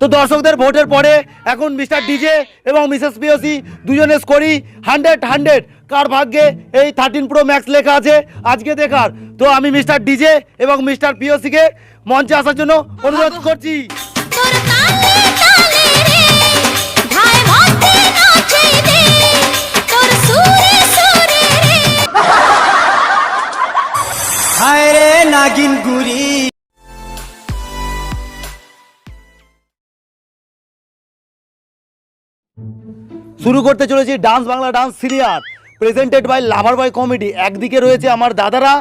তো দর্শকদের ভোটের পরে এখন মিস্টার ডিজে এবং মিসেস পিওসি দুজনে স্কোরি হান্ড্রেড হান্ড্রেড কার ভাগ্যে? এই থার্টিন প্রো ম্যাক্স লেখা আছে। আজকে দেখার। তো আমি মিস্টার ডিজে এবং মিস্টার পিওসিকে মঞ্চে আসার জন্য অনুরোধ করছি। তোর তালে তালে রে ভাই মতে নাচে দে। তোর সুরে সুরে রে। হায় রে নাগিন গুরি শুরু করতে চলেছি ডান্স বাংলা ডান্স সিরিয়ার presented by lover boy comedy একদিকে রয়েছে আমার দাদারা।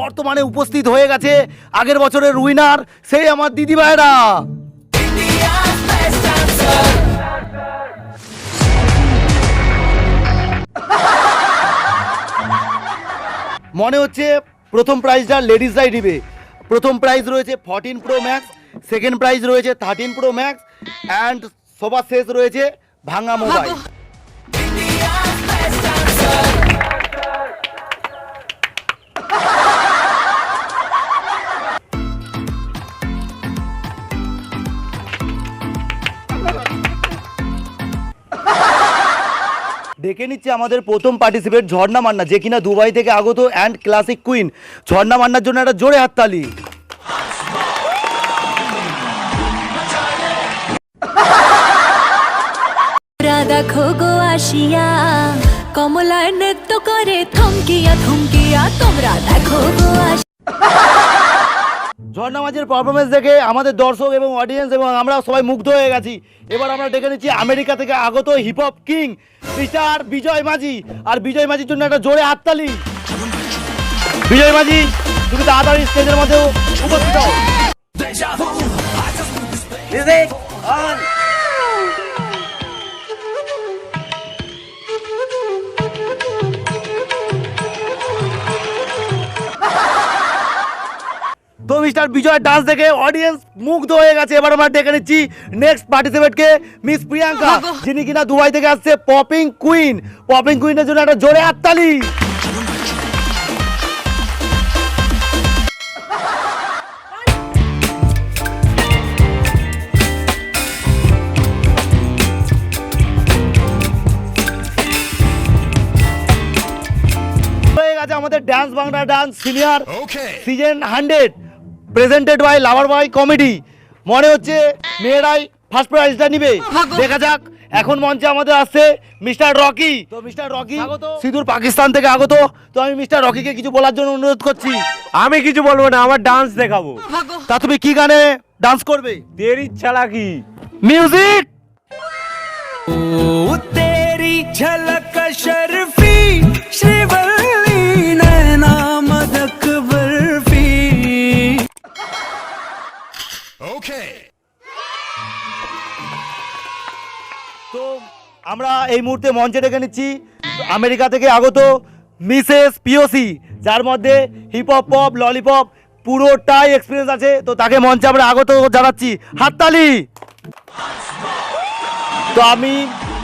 বর্তমানে উপস্থিত হয়ে গেছে আগের বছরের উইনার সেই আমার দিদি ভাইরা মনে হচ্ছে প্রথম প্রাইজটা লেডিসরাই দিবে। প্রথম প্রাইজ রয়েছে fourteen pro max second prize রয়েছে থার্টিন প্রো ম্যাক্স অ্যান্ড সবার শেষ রয়েছে ভাঙা মোবাইল ডেকে নিচ্ছে আমাদের প্রথম পার্টিসিপেট ঝর্ণা মান্না, যে কিনা দুবাই থেকে আগত অ্যান্ড ক্লাসিক কুইন ঝর্ণা মান্নার জন্য একটা জোরে হাততালি। দেখো কমলায় নৃত্য করে থমকিয়া থমকিয়া তোমরা দেখো গো আসিয়া ঝর্ণা মাঝির পারফরমেন্স দেখে আমাদের দর্শক এবং অডিয়েন্স এবং আমরা সবাই মুগ্ধ হয়ে গেছি। এবার আমরা ডেকে নিচ্ছি আমেরিকা থেকে আগত hip hop king Mr Bijoy Majhi. আর বিজয় মাঝির জন্য একটা জোরে হাততালি। বিজয় মাঝি, তুমি তাড়াতাড়ি স্টেজের মধ্যেও উপস্থিত হও। তো মিস্টার বিজয় ডান্স দেখে অডিয়েন্স মুগ্ধ হয়ে গেছে। এবার আমরা ডেকে নিচ্ছি নেক্সট পার্টিসিপেটকে মিস প্রিয়াঙ্কা যিনি কিনা দুবাই থেকে আসছে পপিং কুইন পপিং কুইনের জন্য একটা জোরে হাততালি। হয়ে গেছে আমাদের dance Bangla dance senior season hundred presented by lover boy comedy মনে হচ্ছে মেয়েরাই ফার্স্ট প্রাইজটা নিবে দেখা যাক এখন মঞ্চে আমাদের আসছে মিস্টার রকি তো মিস্টার রকি সিধুর পাকিস্তান থেকে আগত তো আমি মিস্টার রকিকে কিছু বলার জন্য অনুরোধ করছি আমি কিছু বলবো না আমার ডান্স দেখাবো তা তুমি কি গানে ডান্স করবে দের ইচ্ছা কি মিউজিক ओ तेरी झलक शर्फी श्रीवल्ली এই মুহূর্তে মঞ্চে ডেকে নিচ্ছি। আমেরিকা থেকে আগত মিসেস পিওসি যার মধ্যে হিপ হপ পপ ললিপপ পুরোটাই এক্সপিরিয়েন্স আছে। তো তাকে মঞ্চে আমরা আগত জানাচ্ছি। হাততালি! তো আমি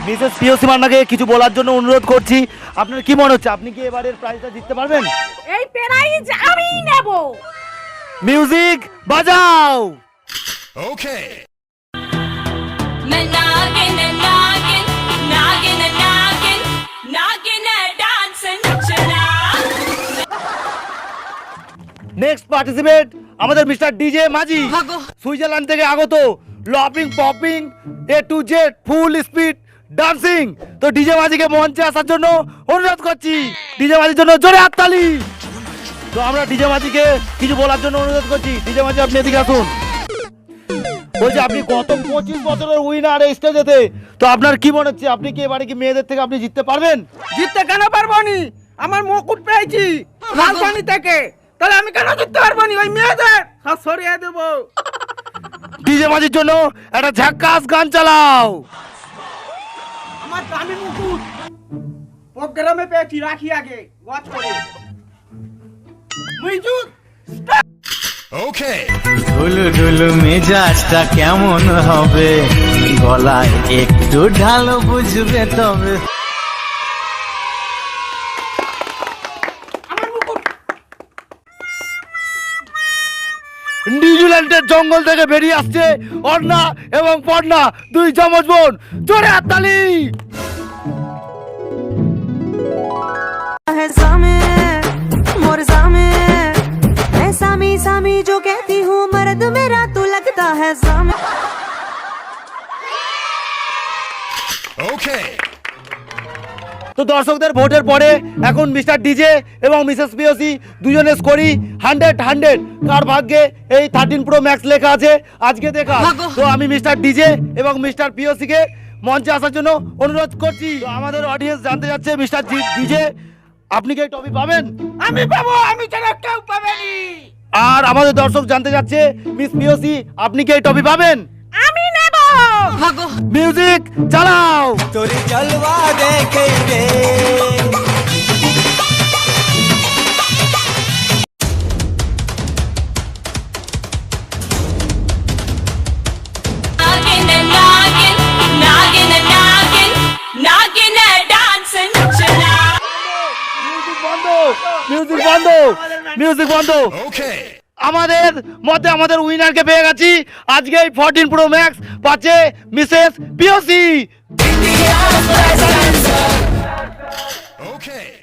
মিসেস পিওসি মান্নাকে কিছু বলার জন্য অনুরোধ করছি। আপনার কি মনে হচ্ছে আপনি কি এবারের প্রাইজটা জিততে পারবেন? এই প্রাইজ আমি নেব। মিউজিক বাজাও! मैं নেক্সট পার্টিসিপেট আমাদের মিস্টার ডিজে মাঝি। সুইজারল্যান্ড থেকে আগত lopping popping A to Z full speed dancing তো ডিজে মাঝিকে মঞ্চে আসার জন্য অনুরোধ করছি। ডিজে মাঝির জন্য জোরে হাততালি তো আমরা ডিজে মাঝিকে কিছু বলার জন্য অনুরোধ করছি। ডিজে মাঝি আপনি এদিকে আসুন। বলছি আপনি গত পঁচিশ বছরের উইনার এই স্টেজেতে তো আপনার কি মনে হচ্ছে আপনি কি এবারে কি মেয়েদের থেকে আপনি জিততে পারবেন? জিততে কেন পারব নি? আমার মুকুট পেয়েছি লালপানি থেকে। তাহলে আমি কেন জিততে পারব নি ওই মেয়েদের? সব সরিয়ে দেবো। ডিজে মাঝির জন্য একটা ঝাক্কাস গান চালাও। আমার দামি মুকুট। প্রোগ্রামে পেয়েছি রাখি আগে ওয়াচ করে। মিজুত ঢুলু ঢুলু মেজাজটা কেমন হবে? গলায় একটু ঢালো বুঝবে তবে। থাইল্যান্ডের জঙ্গল থেকে বেরিয়ে আসছে অর্ণা এবং পর্ণা, দুই জমজ বোন। জোরে আতালি মোর জামে তো দর্শকদের ভোটের পরে এখন মিস্টার ডিজে এবং মিসেস পিওসি দুজনে স্কোরি হান্ড্রেড হান্ড্রেড কার ভাগ্যে এই থার্টিন প্রো ম্যাক্স লেখা আছে? আজকে দেখা। তো আমি মিস্টার ডিজে এবং মিস্টার পিওসিকে মঞ্চে আসার জন্য অনুরোধ করছি। আমাদের অডিয়েন্স জানতে যাচ্ছে মিস্টার ডিজে আপনি কি এই টপি পাবেন? আমি পাবো আমি ছাড়া কেউ পাবেনি। আর আমাদের দর্শক জানতে যাচ্ছে মিস পিওসি আপনি কি এই টপি পাবেন? ভাগো মিউজিক চালাও তোর জলওয়া দেখেবে Music bundle! Music bundle! Okay. আমাদের মতে আমাদের উইনারকে পেয়ে গেছি। আজকে এই ফোরটিন প্রো ম্যাক্স পাচ্ছে মিসেস পিওসি Okay.